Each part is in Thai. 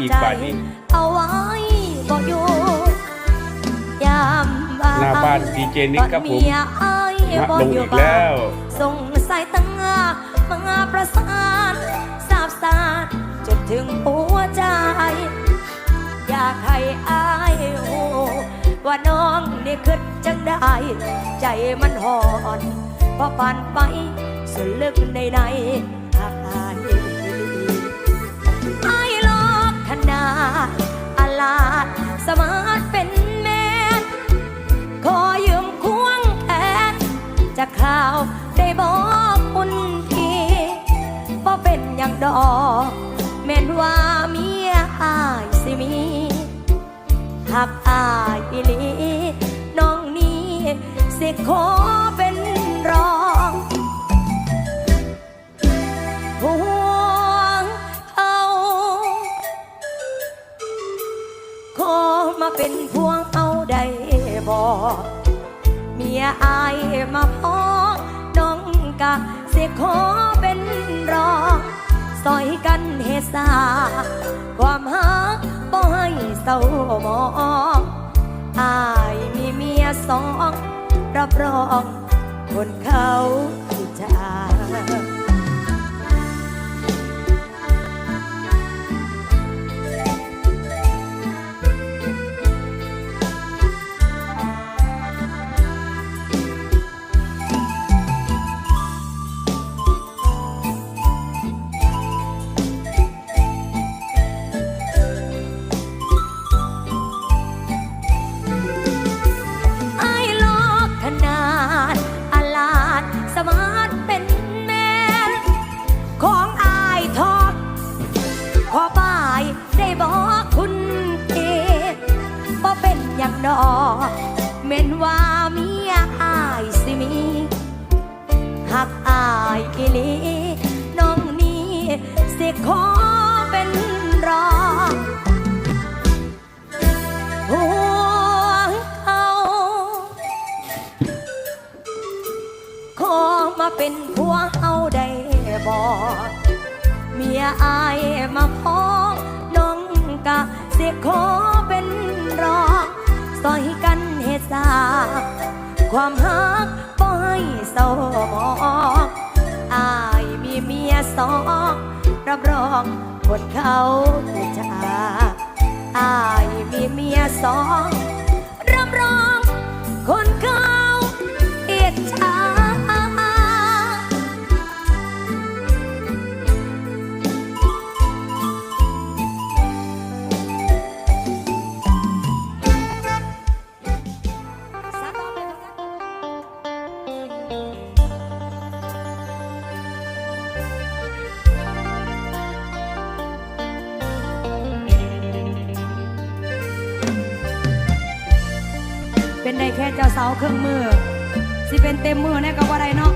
อีกบาดนี้เอาไว้บ่อยู่ยามบ้าหน้าบ้านดีเจนิกครับผมเมียอายหิมะบ่ลงอยู่อีกบ้าแล้วนส่งสายตางามาประสานสาบสานจนถึงหัวใจ อยากให้อายโอ้ว่าน้องนี่คิดจังได้ ใจมันหอนพอผ่านไปสุดลึกในใน อกขนาดอาลาดสมาร์ทเป็นแมนขอยืมควงแขนจะข่าวได้บอกคุณทีบ่เป็นอย่างดอกแม่นว่าเมียอายสิมีหักอายอีลีน้องนี้สิขอเป็นรองห่ เป็นพวงเอาได้บอกเมียอายมาพ้องน้องกะสิขอเป็นรองซอยกันเฮสาความหักบ่ให้เศร้ามองอายมีเมียสองรับรองคนเขาอิจาไลีน้องนี้สิขอเป็นรองห่วงเขาขอมาเป็นผัวเอาได้บอกเมียอายมาพ้องน้องกะสิขอเป็นรองซอยกันเฮ็ดสาความหัก สองรับรองคนเขาอิจฉาอายมีเมียสองรับรองคนเขาเอิจฉา เป็นได้แค่เจ้าสาวเครื่องมือ สิเป็นเต็มมือแน่ก็ว่าได้เนาะ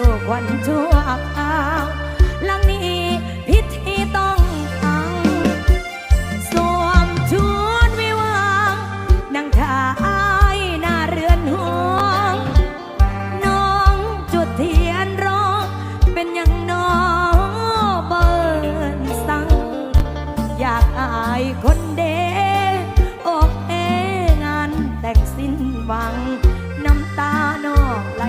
สู่ควันชั่วคราวหลังนี้พิธีต้องทำสวมชุดวิวางนั่งท่ายหน้าเรือนหวงน้องจุดเทียนร้องเป็นอย่างน้องเบินสัง อยากอายคนเดอกเองานแต่งสิ้นหวัง น้ำตานองไหล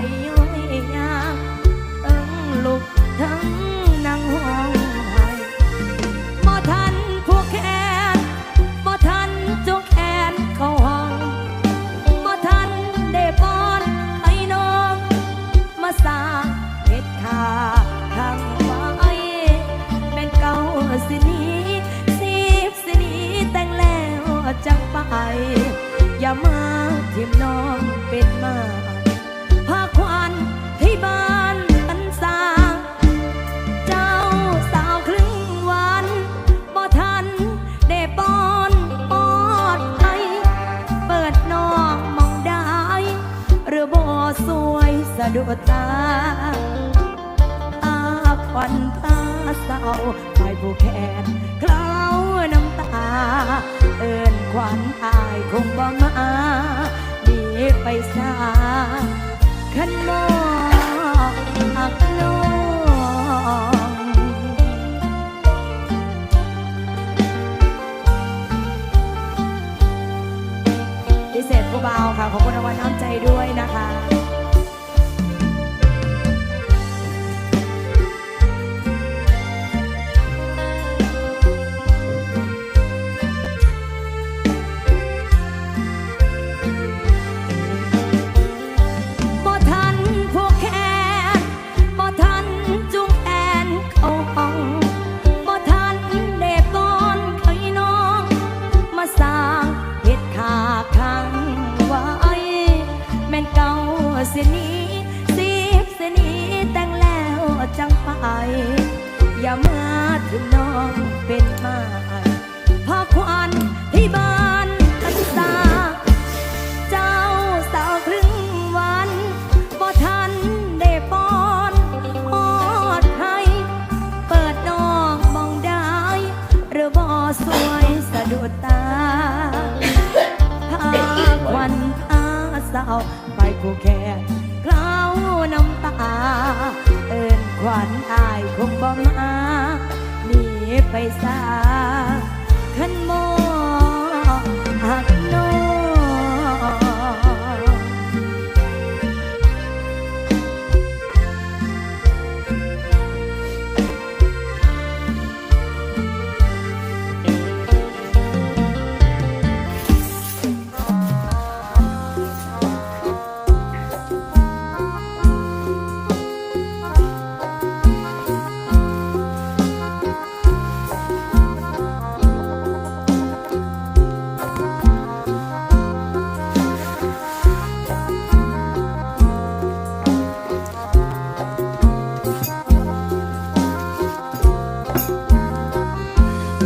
ทิมน้องเป็นมาพาควันที่บ้านอันสางเจ้าสาวครึ่งวันบ่ทันได้ป้อนปอดให้เปิดน้องมองได้ หรือบ่สวยสะดุดตาอาควันตาเศร้าไปผู้แขนเคล้าวน้ำตา เอินควันอายคงบ่มา ไปสาขันมองอักน้องพิเศษผู้เบาค่ะ ขอบคุณรางวัลน้ำใจด้วยนะคะ อย่ามาถึงน้องเป็นมา ไปสา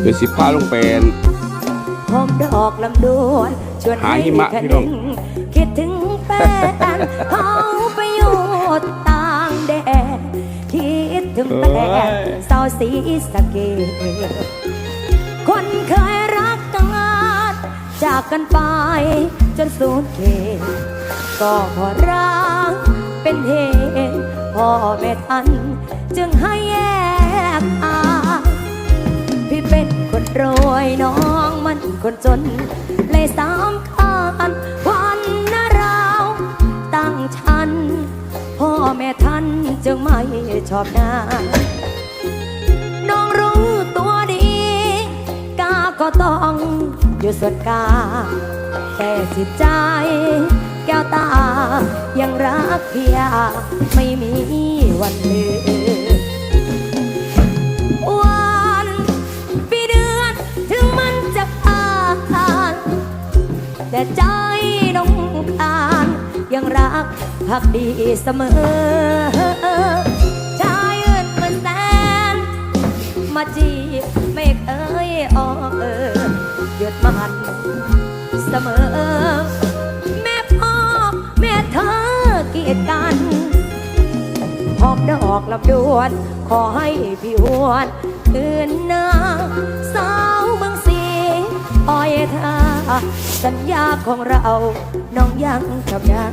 เดี๋ยวสิพาลงไปหอมดอกลำดวนชวนหาให้หิมะคะพี่นึน้องงคิดถึงแฟนเขาไปอยู่ต่างแดนคิดถึงแฟนสาวสีสะเกดคนเคยรักกันจากกันไป จนสูญเขตก็เพอรักเป็นเหตุพ่อแม่ทัน จึงให้แยก รวยน้องมันคนจน เลยสามคันวันนาราวตั้งฉัน พ่อแม่ท่านจึงไม่ชอบหน้า น้องรู้ตัวดี กาก็ต้องอยู่ส่วนกา แต่จิตใจแก้วตา ยังรักเพีย ไม่มีวันลืม แต่ใจน้องคานยังรักพักดีเสมอ ชายอื่นมือนแสน มาจีบไม่เคยออกเออหยุดมันเสมอ แม่พ่อแม่เธอเกียดกันหอมดอกลำดวน ขอให้พี่หวนตื่นหน้าสาวเมืองสี อ้อยเธอสัญญาของเรา น้องยังทำได้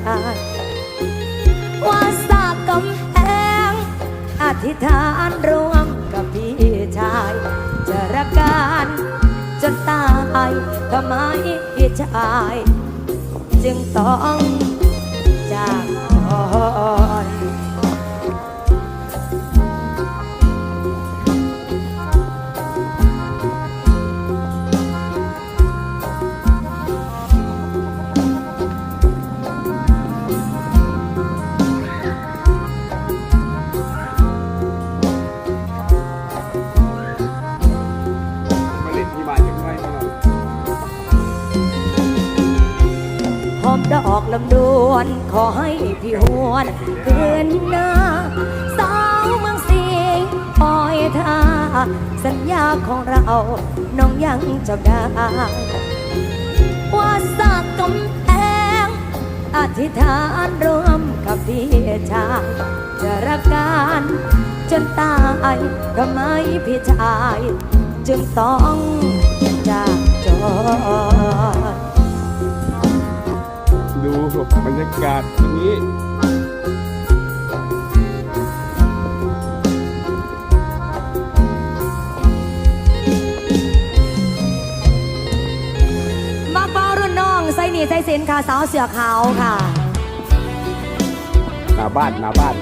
ว่าสากกำแพงอธิษฐานรวมกับพี่ชายจะรักกันจนตายทำไมพี่ชาย จึงต้องจากก่อน ลำดวนขอให้พี่หวนคืนหน้า สาวเมืองสิงปล่อยท่า สัญญาของเราน้องยังจำได้ว่าสักกำแพงอธิษฐานร่วมกับพี่ชายจะรักกันจนตายก็ไม่พี่ชาย จึงต้องจากจอ ดดูบรรยากาศวันนี้มาเฝ้ารุ่นน้องใส่หนีใส่สินค่ะสาวเสือขาวค่ะหน้าบ้านหน้าบ้าน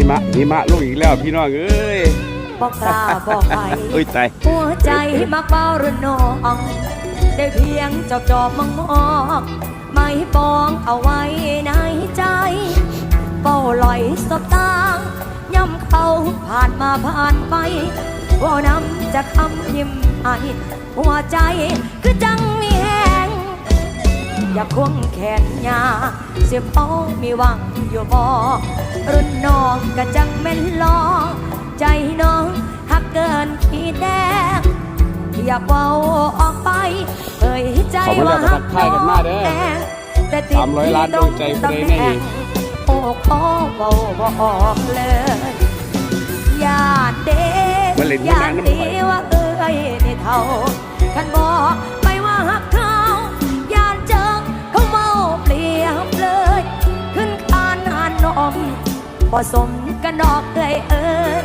หิมะหิมะลงอีกแล้วพี่น้องเอ้ยบอกกล้าบอกไปเอ้ยตายหัวใจมักเฝ้ารุ่นน้องได้เพียงจอบจอบมองมองไม่ปองเอาไว้ในใจเฝ้าลอยสบตาย่ำเขาผ่านมาผ่านไปว่านำจะคำยิ้มให้หัวใจคือจังมีแหง อยากควงแขนยาเสียพอมีหวังอยู่บ่รุ่นน้องก็จังแม่นลอใจน้องหักเกินขีดแดงอยากเว้าออกไปเอ่ยใจขอบคุณว่าแล้วหักทักทายกันมาเด้อแดงแต่ติดสามร้อยล้านดวงใจผู้ใดแน่อีกโอ้ขอเว้าบ่ออกเลยญาติเด้มาเล่นญาน้ำติน้ำเด้ข่อยว่าเอ้ยนี่เท่าคันบอก ยขึ้นคานหานนมผสมกันดอกเอ้ยเอ้ย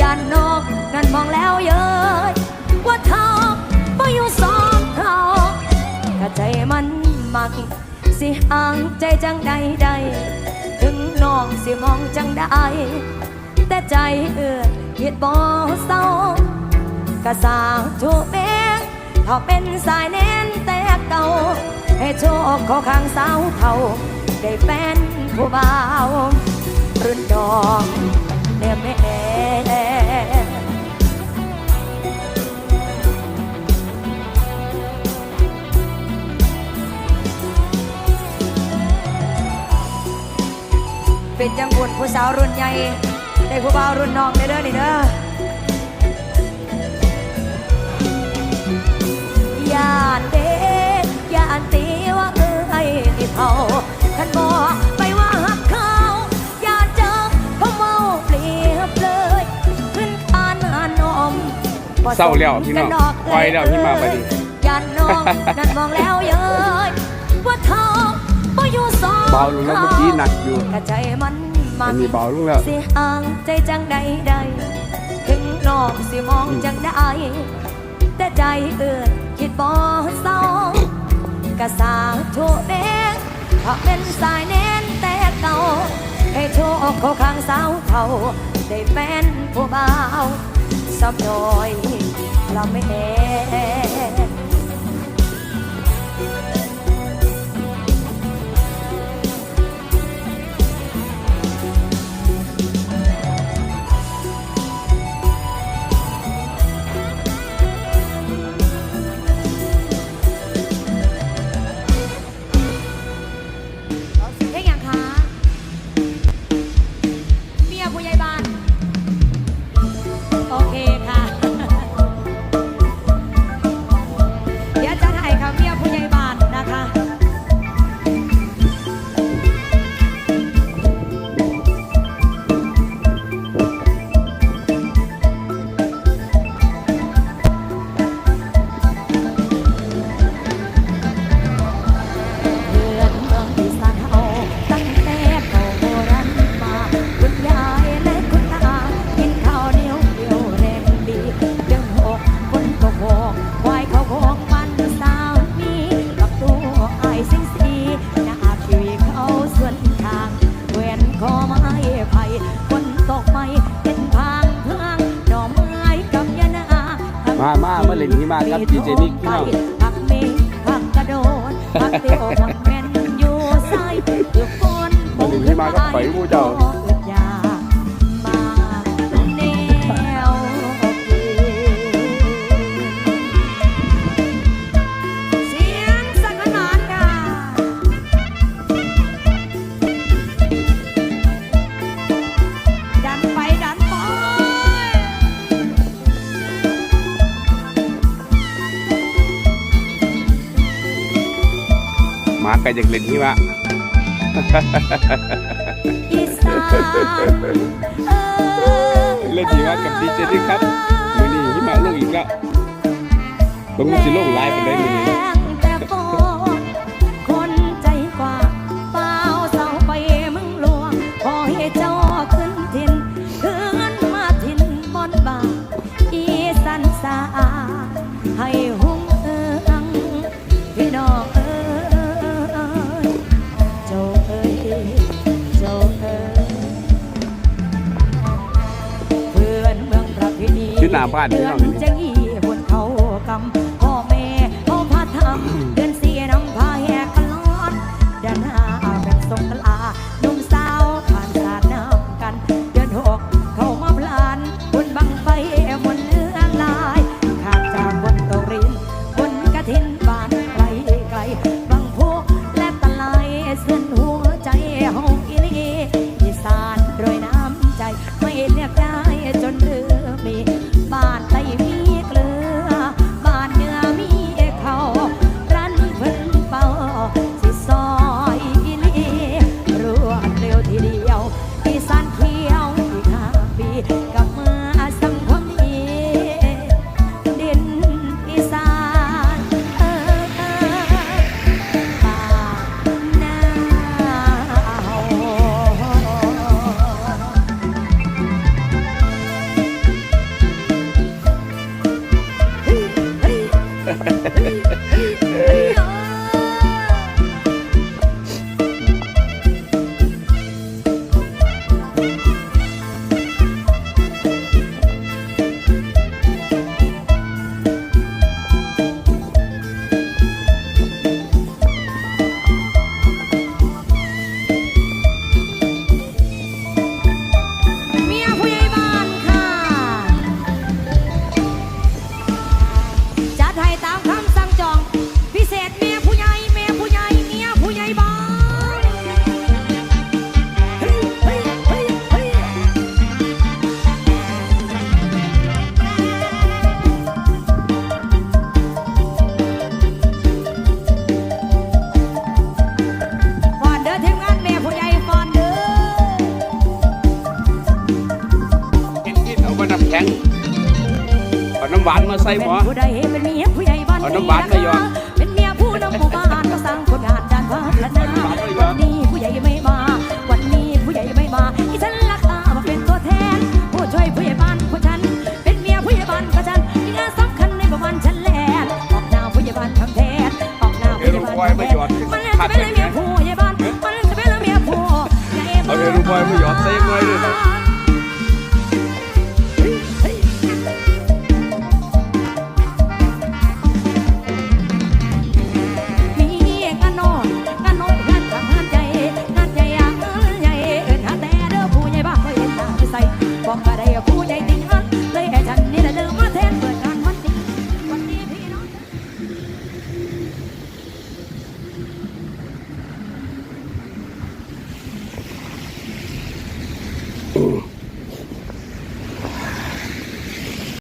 ยานนกนั่นมองแล้วเย้ยว่าเท่าบ่อยู่สองเท่ากะใจมันมัก สิห่างใจจังใดใดถึงน้องสิมองจังได้ แต่ใจเอื้อคิดบ่เศร้ากะสาวถูกแบงเขาเป็นสายแน่นแต่เก่าให้โชคขอข้างสาวเท่า ได้แฟนผู้บ่าวรุ่นดองแน่แม่เป็นจังบุญผู้สาวรุ่นใหญ่ได้ผู้บ่าวรุ่นน้องได้เด้อนี่เด้อยานเด็กยานตีว่าเอ้ยนี่เท่า เศร้าแล้วพี่น้องปล่อยแล้วที่มาบัดนี้ยานน้องนั่นมองแล้วเย้ยว่าเท่าบ่อยู่สองเบาลงแล้วเมื่อกี้หนักอยู่กะใจมันมัอันนนี้เบาลงแล้วสิห่างใจจังใดใดถึงน้องสิมองจังได้แต่ใจเอื่นคิดบ่เศร้ากะสาวโชแดงเพราะเป็นสายแน่นแต่เก่าให้โชคเขาข้างสาวเท่าได้แฟนผู้บ่าวสับหน่อย ละแม่เพ ครับดีเจนิกพี่น้องพักเมฆพักกระโดดพักเตียวหมดแม่นอยู่ใส่คือคนวันนี้พี่มากับไฟผู้เจ้า มาไก่จากเล่นหิมะอีสานเออเล่นหิมะกับดีเจนิกครับมือนี้หิมะลงอีกแล้วผมก็สิลงไลฟ์ไปได้มือนี้เนาะแต่โฟคน เพณีชื่อหน้าบ้านพี่เดือน้อนงนี่ เมาใส่หมอเอาน้ำบาดไปยอมเป็นเมียผู้นำหมู่บ้านก็สร้างผลงานด้านพัฒนาวันนี้ผู้ใหญ่ไม่มา วันนี้ผู้ใหญ่ไม่มาอีฉันรักตามาเป็นตัวแทน ผู้ช่วยผู้ใหญ่บ้านผู้ฉัน เป็นเมียผู้ใหญ่บ้านก็ฉันมีงานสำคัญในประมาณฉันแลนออกหน้าผู้ใหญ่บ้านทำแทนออกหน้าผู้ใหญ่บ้านทำแทนมันเลยจะเป็นเมียผู้ใหญ่บ้านมันเลยจะเป็นเมียผู้ใหญ่บ้านเอาเรื่องบอยไม่หยอดเซ็งเลยดิ